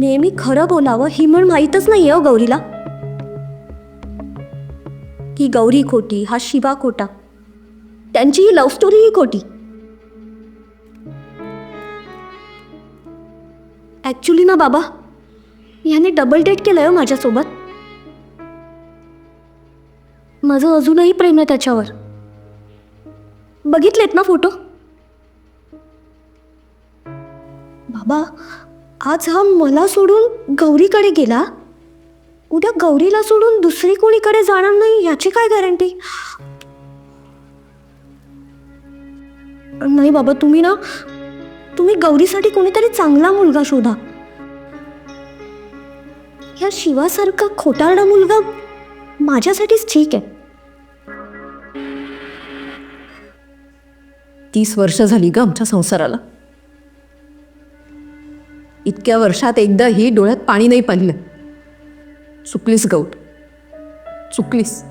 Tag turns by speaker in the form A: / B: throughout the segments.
A: नेहमी खरं बोलावं ही म्हण माहीतच नाही हो गौरीला. ही गौरी खोटी हा शिवा खोटा. त्यांची ही लव्ह स्टोरी ही खोटी. ॲक्च्युली ना बाबा याने डबल डेट केलंय हो माझ्यासोबत. माझं अजूनही प्रेम आहे त्याच्यावर. बघितलेत ना फोटो बाबा आज हा मला सोडून गौरीकडे गेला? उद्या गौरीला सोडून दुसरी कोणीकडे जाणार नाही याची काय गॅरंटी नाही बाबा तुम्ही ना तुम्ही गौरीसाठी कोणीतरी चांगला मुलगा शोधा. ह्या शिवासारखा खोटारडा मुलगा माझ्यासाठीच ठीक आहे.
B: तीस वर्ष झाली ग आमच्या संसाराला. इतक्या वर्षात एकदाही डोळ्यात पाणी नाही पाहिलं. चुकलीस गौट चुकलीस.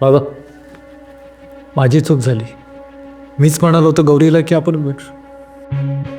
C: बाबा माझी चूक झाली. मीच म्हणालो होतो गौरीला की आपण भेट.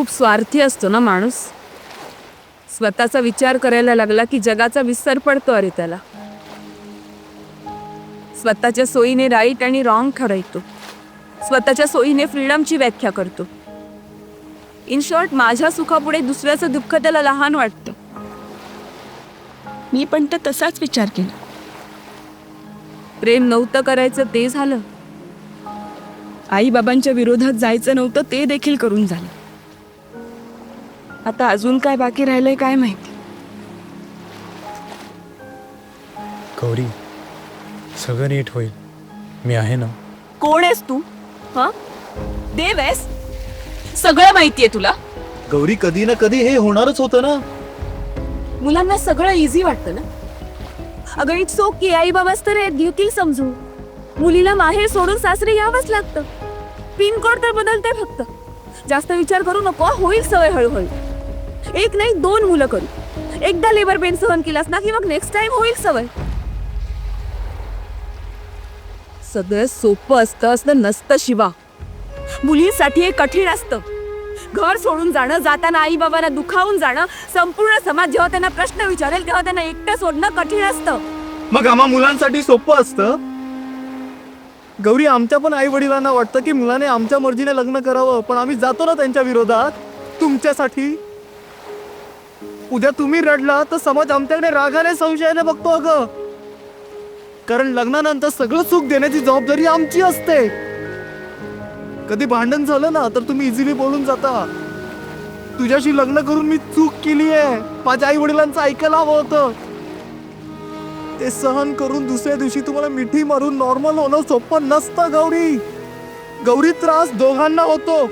D: खूप स्वार्थी असतो ना माणूस? स्वतःचा विचार करायला लागला की जगाचा विसर पडतो अरे त्याला. स्वतःच्या सोयीने राईट आणि रॉंग ठरवतो. स्वतःच्या सोयीने फ्रीडमची व्याख्या करतो. इन शॉर्ट माझ्या सुखापुढे दुसऱ्याचं दुःख त्याला लहान वाटतं.
E: मी पण तर तसाच विचार केला.
D: प्रेम नव्हतं करायचं ते झालं.
E: आई बाबांच्या विरोधात जायचं नव्हतं ते देखील करून झालं. आता अजून काय बाकी राहिलंय काय माहिती?
C: गौरी सगळं नीट होईल. मी आहे ना?
D: कोण आहेस तू? हा? देव आहेस? सगळं माहितीये तुला.
F: गौरी कधी ना कधी हे होणारच होतं ना.
D: मुलांना सगळं इझी वाटतं ना? अगं इट्स ओके आई बाबाच तर आहेत. घेतील समजू मुलीला माहेर सोडून सासरे यावंच लागतं. पिनकोड तर बदलते फक्त. जास्त विचार करू नको. होईल सवय हळूहळू. एक नाही दोन मुलं करू. एकदा लेबर पेन सहन केलास ना की मग नेक्स्ट टाइम होईल सवय. सगळं सोपं असतं असं नसतं शिवा. मुलींसाठी हे कठीण असतं. घर सोडून जाणं जाताना आई बाबांना दुखावून जाणं संपूर्ण समाज जेव्हा त्यांना प्रश्न विचारेल तेव्हा त्यांना एकटं सोडणं कठीण असतं.
F: मग आम्हा मुलांसाठी सोपं असतं? गौरी आमच्या पण आई वडिलांना वाटतं की मुलाने आमच्या मर्जीने लग्न करावं पण आम्ही जातो ना त्यांच्या विरोधात? तुमच्यासाठी? उद्या तुम्ही रडला तर समाज आमच्याकडे रागाने संशयाने बघतो अगं. कारण लग्नानंतर सगळं सुख देण्याची जबाबदारी आमची असते. कधी भांडण झालं ना तर तुम्ही इझिली बोलून जाता. तुझ्याशी लग्न करून मी चूक केली आहे माझ्या आई वडिलांचं ऐकायला हवं होतं. ते सहन करून दुसऱ्या दिवशी तुम्हाला मिठी मारून नॉर्मल होणं सोपं नसतं गौरी. गौरी त्रास दोघांना होतो.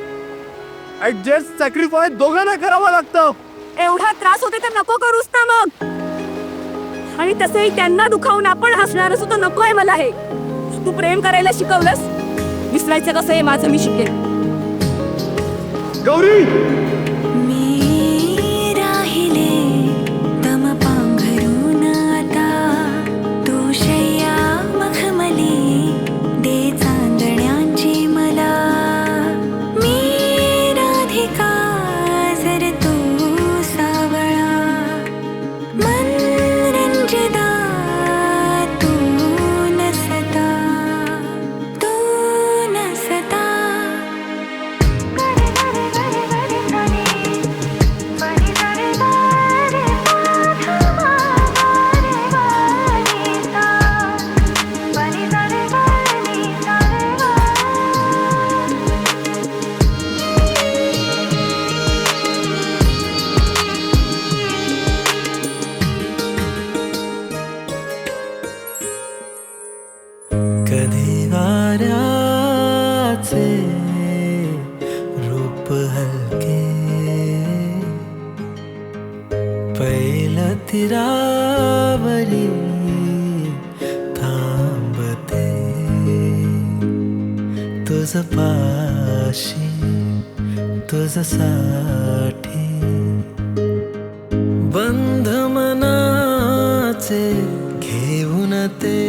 F: ऍडजस्ट सॅक्रिफाय दोघांना करावं लागतं.
D: एवढा त्रास होते तर नको करूस ना मग. आणि तसंही त्यांना दुखावून आपण हसणार असू तर नको आहे मला हे. तू प्रेम करायला शिकवलंस? विसरायचं कसं आहे? माझं मी शिकेल
F: गौरी!
G: तुझ पाशी तुझसाठी बंध मनाचे घेऊन ते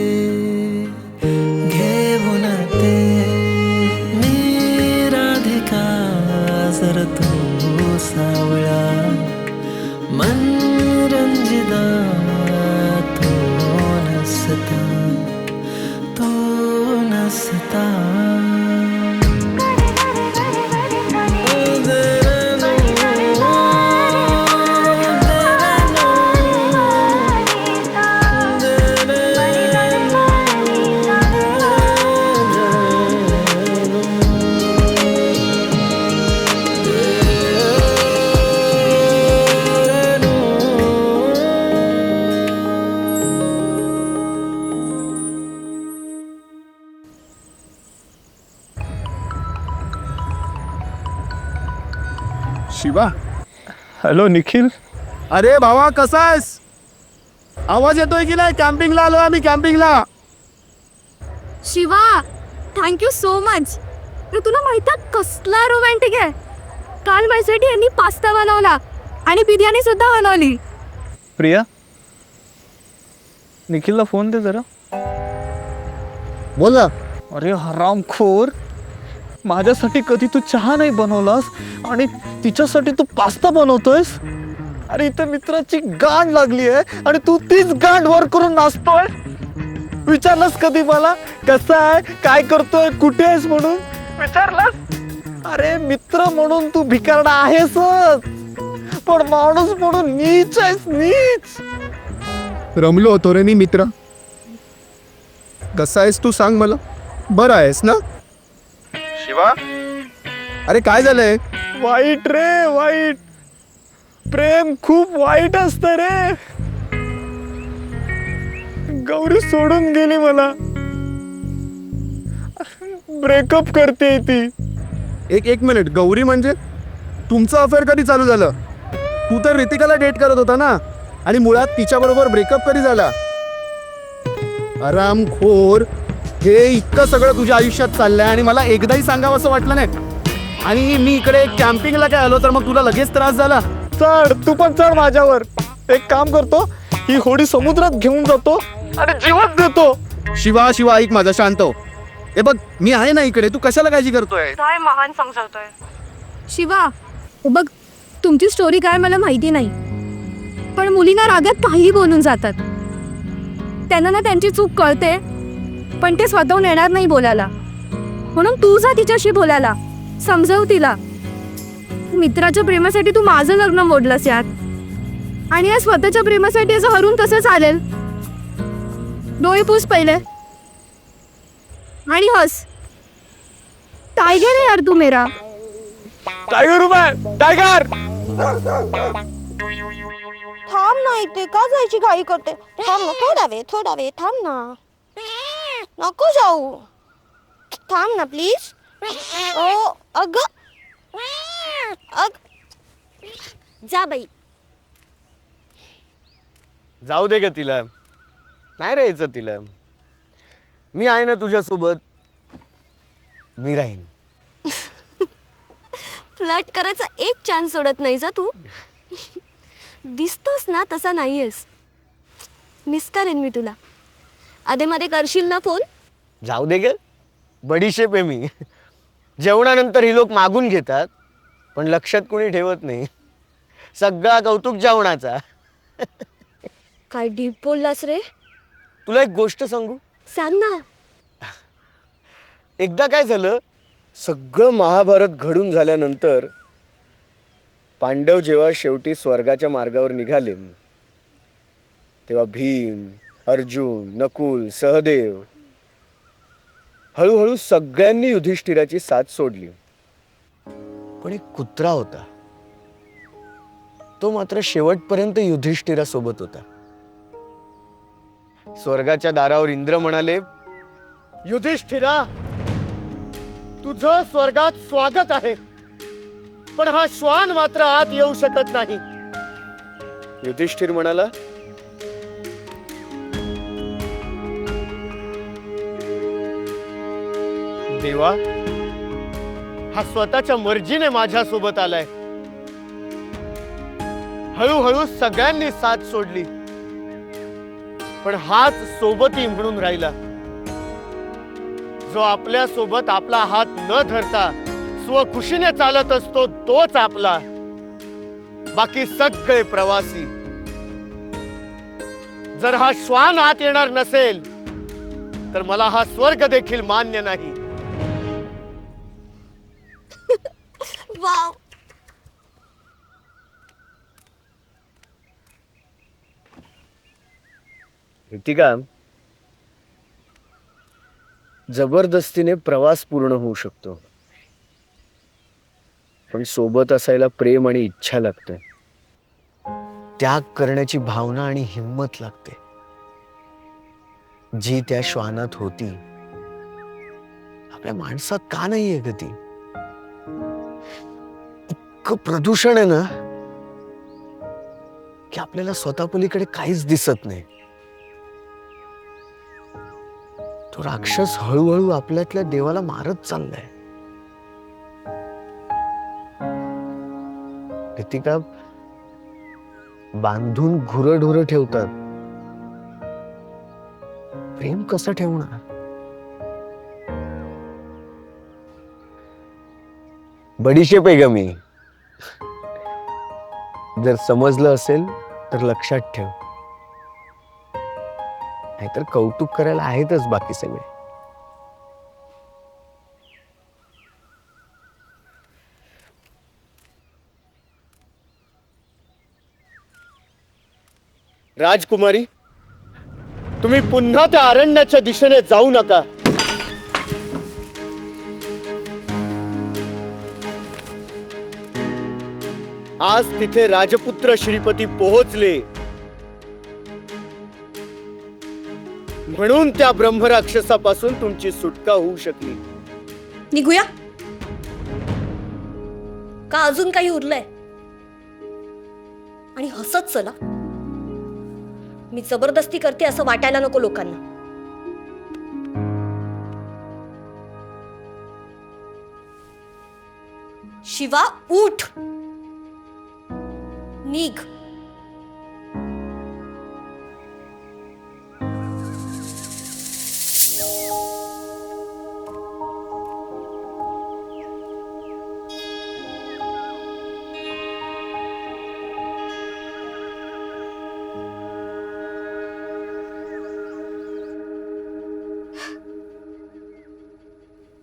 H: हॅलो निखिल? अरे भावा कसा आहेस? आवाज येतोय की नाही? कॅम्पिंगला आलो आम्ही कॅम्पिंगला.
A: Shiva thank you so much तर तुला माहीत आहे कसला रोमॅन्टिक आहे? काल माझ्यासाठी यांनी पास्ता बनवला आणि बिर्याणी सुद्धा बनवली.
H: प्रिया? निखिलला फोन दे जरा.
C: बोला
H: अरे हरामखोर. माझ्यासाठी कधी तू चहा नाही बनवलास? आणि तिच्यासाठी तू पास्ता बनवतोयस? अरे इथे मित्राची गांड लागली आहे आणि तू तीच गांड वर करून नाचतोय? विचारलंस कधी मला? कसं आहे? काय करतोय? कुठे आहेस म्हणून? विचारलंस? अरे मित्र म्हणून तू भिकारडा आहेस पण माणूस म्हणून नीच आहेस नीच.
I: रमलो होतो रे मी मित्र. कसा आहेस तू सांग मला? बरं आहेस ना? शिवा अरे काय झालंय?
H: वाईट रे वाईट. प्रेम खूप वाईट असत रे. गौरी सोडून गेली मला. ब्रेकअप करते ती.
I: एक एक मिनिट. गौरी म्हणजे? तुमचं अफेअर कधी चालू झालं? तू तर रितिकाला डेट करत होता ना? आणि मुळात तिच्याबरोबर ब्रेकअप कधी झाला? आराम खोर हे इतकं सगळं तुझ्या आयुष्यात चाललंय आणि मला एकदाही सांगावं असं वाटलं नाही. आणि मी इकडे कॅम्पिंगला काय आलो तर मग तुला लगेच त्रास झाला?
H: चढ तू पण चढ माझ्यावर. एक काम करतो ही होडी समुद्रात घेऊन जातो आणि जीवन देतो.
I: शिवा शिवा ऐक माझा शांत हो. हे बघ मी आहे ना इकडे तू कशाला काळजी करतोय?
A: शिवा बघ तुमची स्टोरी काय मला माहिती नाही. पण मुलींना रागात काहीही बोलून जातात. त्यांना ना त्यांची चूक कळते. पण ते स्वतःहून येणार नाही बोलायला. म्हणून तू जा तिच्याशी बोलायला. समजव तिला. मित्राच्या प्रेमासाठी तू माझं लग्न मोडलंस यात आणि या स्वतःच्या प्रेमासाठी असं हरून कसं चालेल? डोळे पूस पहिले. आणि हस. टायगर आहे यार तू मेरा.
H: टायगर उभा टायगर!
A: थांब ना इथे. का जायची घाई करते? थांब ना. थोडा वेळ थोडा वेळ. थांब ना. नको जाऊ. थांब ना प्लीज ओ अग. अग. जा बाई.
H: जाऊ दे ग तिला. नाही राहायचं तिला. मी आहे ना तुझ्यासोबत. मी राहीन.
A: फ्लट करायचा एक चान्स सोडत नाही जा तू. दिसतोस ना तसा नाहीयेस. मिस करेन मी तुला. मध्ये करशील ना फोन?
H: जाऊ दे ग. बडीशेप आहे मी. जेवणानंतर ही लोक मागून घेतात पण लक्षात कोणी ठेवत नाही. सगळा कौतुक जेवणाचा.
A: काय डीप बोललास रे?
H: तुला एक गोष्ट सांगू?
A: सांग ना.
H: एकदा काय झालं सगळं महाभारत घडून झाल्यानंतर पांडव जेव्हा शेवटी स्वर्गाच्या मार्गावर निघाले तेव्हा भीम अर्जुन नकुल सहदेव. हळूहळू सगळ्यांनी युधिष्ठिराची साथ सोडली. पण एक कुत्रा होता. तो मात्र शेवटपर्यंत युधिष्ठिरासोबत होता. स्वर्गाच्या दारावर इंद्र म्हणाले युधिष्ठिरा तुझं स्वर्गात स्वागत आहे. पण हा श्वान मात्र आत येऊ शकत नाही. युधिष्ठिर म्हणाला देवा. हा स्वतःच्या मर्जीने माझ्या सोबत आलाय. हळूहळू सगळ्यांनी साथ सोडली. पण हाच सोबती म्हणून राहिला. जो आपल्यासोबत आपला हात न धरता स्वखुशीने चालत असतो तोच आपला. बाकी सगळे प्रवासी. जर हा श्वान आत येणार नसेल तर मला हा स्वर्ग देखील मान्य नाही.
A: वाव
H: ऋतिका जबरदस्तीने प्रवास पूर्ण होऊ शकतो. पण सोबत असायला प्रेम आणि इच्छा लागते. त्याग करण्याची भावना आणि हिंमत लागते. जी त्या श्वानात होती. आपल्या माणसात का नाहीये ग ती? इतकं प्रदूषण आहे ना की आपल्याला स्वतः पलीकडे काहीच दिसत नाही. तो राक्षस हळूहळू आपल्यातल्या देवाला मारत चाललाय. रितिका बांधून घुरढुर ठेवतात. प्रेम कसं ठेवणार? बडीशेप आहे ग मी. जर समजलं असेल तर लक्षात ठेव. नाहीतर कौतुक करायला आहेतच बाकी सगळे. राजकुमारी तुम्ही पुन्हा त्या अरण्याच्या दिशेने जाऊ नका. आज तिथे राजपुत्र श्रीपती पोहोचले. म्हणून त्या ब्रह्मराक्षसापासून तुमची सुटका होऊ शकली.
A: निघूया. का अजून काही उरलंय? आणि हसत चला. मी जबरदस्ती करते असं वाटायला नको लोकांना. शिवा उठ! निघ.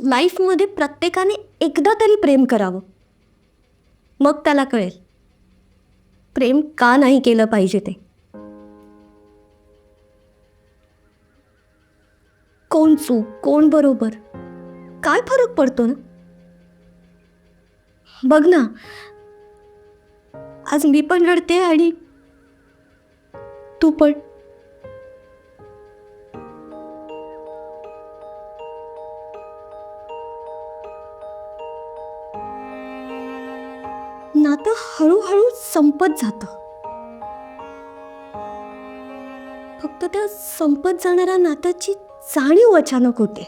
A: लाईफमध्ये प्रत्येकाने एकदा तरी प्रेम करावं. मग त्याला कळेल. प्रेम का नाही केलं पाहिजे ते? कोण चूक कोण बरोबर? काय फरक पडतो ना? बघ ना आज मी पण रडते आणि तू पण. हळूहळू संपत जातं. फक्त त्या संपत जाणाऱ्या नात्याची जाणीव अचानक होते.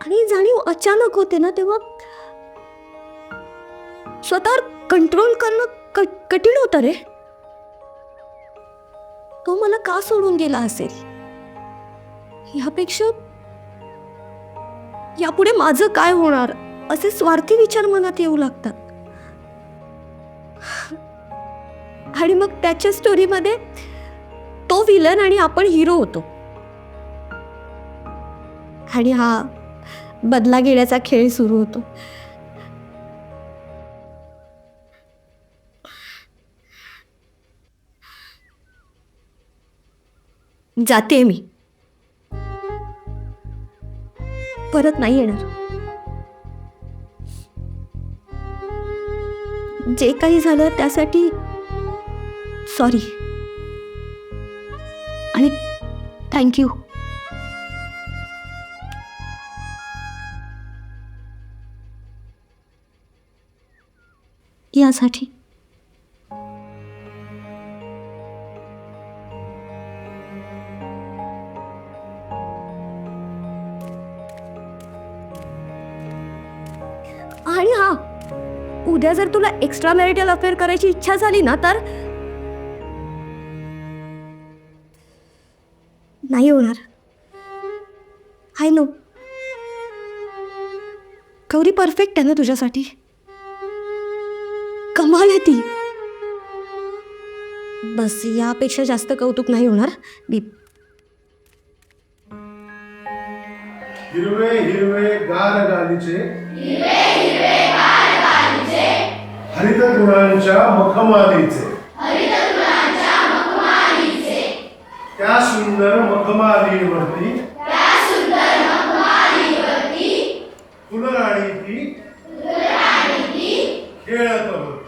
A: आणि जाणीव अचानक होते ना तेव्हा स्वतःवर कंट्रोल करणं कठीण होतं रे. तो मला का सोडून गेला असेल? ह्यापेक्षा यापुढे माझं काय होणार? असे स्वार्थी विचार मनात येऊ लागतात. आणि मग त्याच्या स्टोरीमध्ये तो विलन आणि आपण हिरो होतो. आणि हा बदला घेण्याचा खेळ सुरू होतो. जाते मी. परत नाही येणार. जे काही झालं त्यासाठी सॉरी. आणि थँक्यू
J: यासाठी.
A: उद्या जर तुला एक्स्ट्रा मॅरिटल अफेअर करायची इच्छा झाली ना तर? नाही होणार. हाय नो गौरी परफेक्ट आहे ना तुझ्यासाठी? कमाल आहे ती. बस यापेक्षा जास्त कौतुक नाही होणार. मी
K: हिरवे हिरवे गार गालीचे. हरित गुणांच्या मखमालीचे. त्या सुंदर मखमालीवरती फुलराणी ती खेळत होती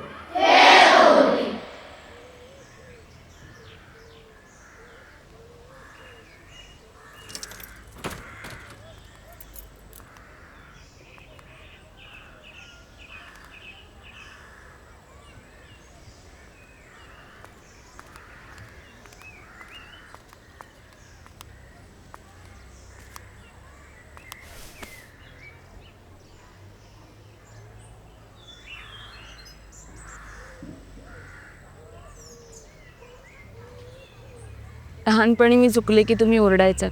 D: लहानपणी मी चुकले की तुम्ही ओरडायचात.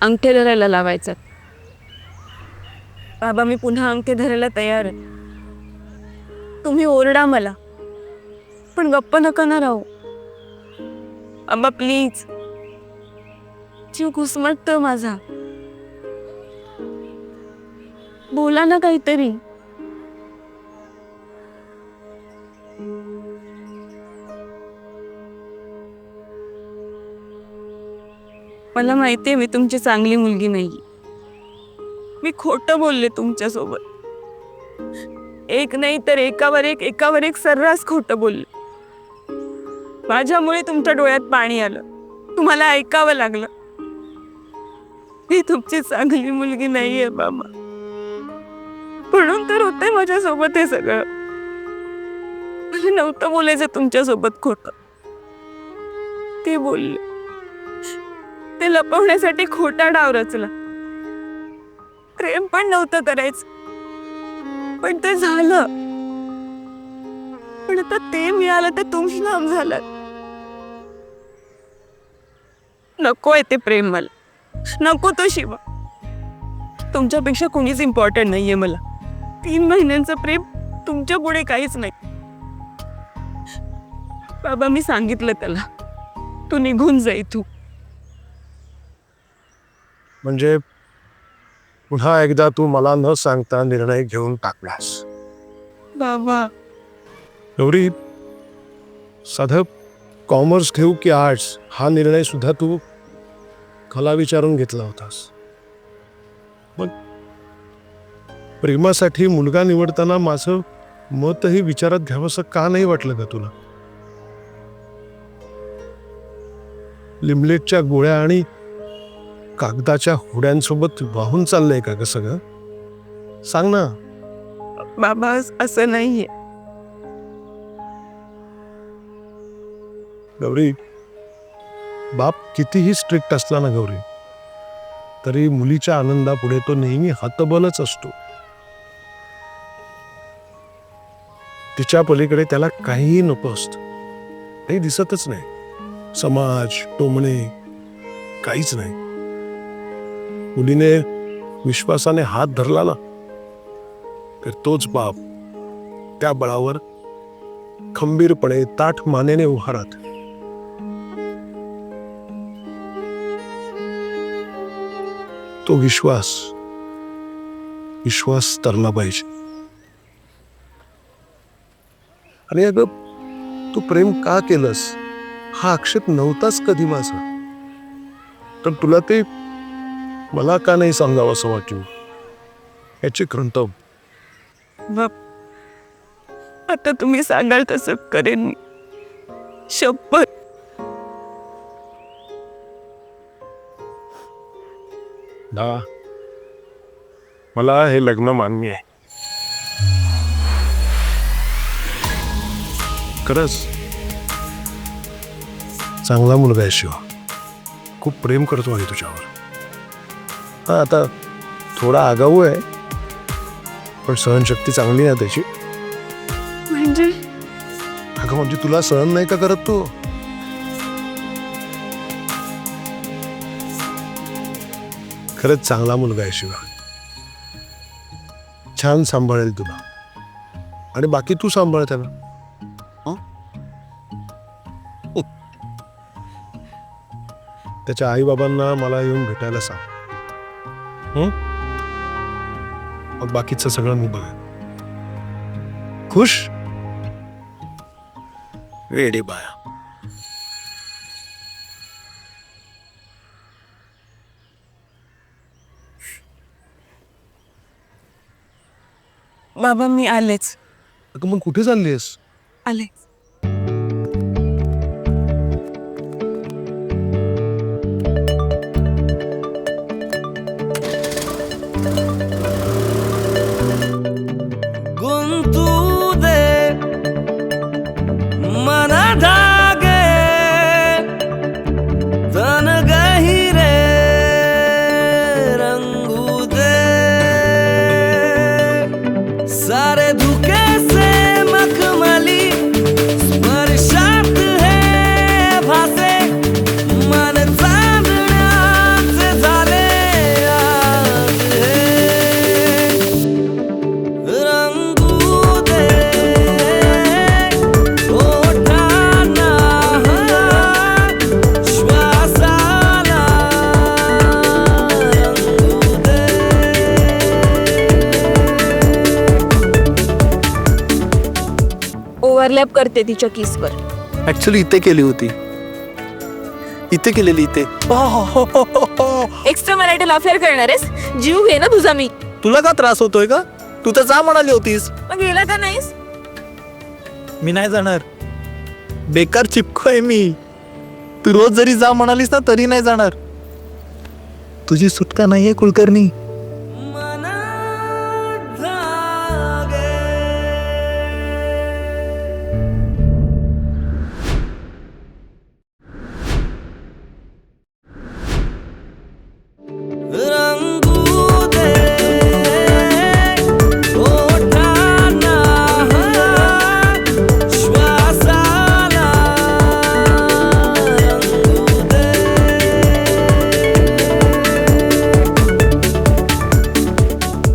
D: अंगठे धरायला लावायचात. बाबा मी पुन्हा अंगठे धरायला तयार आहे. तुम्ही ओरडा मला. पण गप्प नका ना राहू. अबा प्लीज. जीव घुसमटतो माझा. बोला ना काहीतरी. मला माहिती आहे मी तुमची चांगली मुलगी नाही मी खोटं बोलले तुमच्यासोबत. एक नाही तर एकावर एक एकावर एक सर्रास खोटं बोलले. माझ्यामुळे तुमच्या डोळ्यात पाणी आलं. तुम्हाला ऐकावं लागलं. मी तुमची चांगली मुलगी नाहीये बाबा म्हणून तर होतंय माझ्यासोबत हे सगळं. मला नव्हतं बोलायचं तुमच्यासोबत खोटं. ते बोलले. ते लपवण्यासाठी खोटा डाव रचला. प्रेम पण नव्हतं करायचं. पण ते झालं. पण आता ते मिळालं तर तुम्ही लांब झालं. नको आहे ते प्रेम मला. नको तो शिवा. तुमच्यापेक्षा कोणीच इम्पॉर्टंट नाहीये मला. तीन महिन्यांचं प्रेम तुमच्यापुढे काहीच नाही. बाबा मी सांगितलं त्याला. तू निघून जाई तू
K: म्हणजे पुन्हा एकदा तू मला न सांगता निर्णय घेऊन टाकलास.
D: बाबा.
K: गौरी साधं कॉमर्स घेऊ की आर्ट्स हा निर्णय सुद्धा तू कला विचारून घेतला होतास. मग प्रेमासाठी मुलगा निवडताना माझं मतही विचारात घ्यावंसं का नाही वाटलं का तुला? लिमलेटच्या गोळ्या आणि कागदाच्या होड्यांसोबत वाहून चाललंय का ग सगळं? सांग ना.
D: बाबा असं नाहीये.
K: गौरी बाप कितीही स्ट्रिक्ट असला ना गौरी तरी मुलीच्या आनंदापुढे तो नेहमी हतबलच असतो. तिच्या पलीकडे त्याला काहीही नको असतं. काही दिसतच नाही. समाज टोमणे काहीच नाही. मुलीने विश्वासाने हात धरला ना तर तोच बाप त्या बळावर खंबीरपणे ताठ मानेने उभारात तो विश्वास विश्वास तरला पाहिजे. आणि अगं तू प्रेम का केलंस? हा आक्षेप नव्हताच कधी माझा. तर तुला ते मला का नाही सांगावं असं वाटलं? याची
D: बाप आता तुम्ही सांगाल तसं करेन मी. शपथ.
K: दा मला हे लग्न मान्य आहे. खरंच चांगला मुलगा आहे शिवा. खूप प्रेम करतो आहे तुझ्यावर. हा आता थोडा आगाऊ आहे पण सहनशक्ती चांगली आहे त्याची.
L: म्हणजे?
K: अगं म्हणजे तुला सहन नाही का करत तू? खरंच चांगला मुलगा आहे शिवा. छान सांभाळेल तुला. आणि बाकी तू सांभाळ त्याला. हं? त्याच्या आई बाबांना मला येऊन भेटायला सांग. हं? मग बाकीचं सगळं मी बघेन. खुश? वेडी बाया.
L: बाबा मी आलेच.
K: अगं मग कुठे चाललीस
L: आले
M: सारे
D: करते तिच्या किसवर.
N: ऍक्च्युली इथे केली होती. इथे केलेली इथे.
D: एक्स्ट्रा मराठी अफेअर करणार आहेस? जीव घे ना तुझा मी.
N: तुला का त्रास होतोय का तू तर जा म्हणाली होतीस.
D: मग गेला का नाहीस?
N: मी नाही जाणार. बेकार चिपको आहे मी. तू रोज जरी जा म्हणालीस ना तरी नाही जाणार. तुझी सुटका नाहीये कुलकर्णी.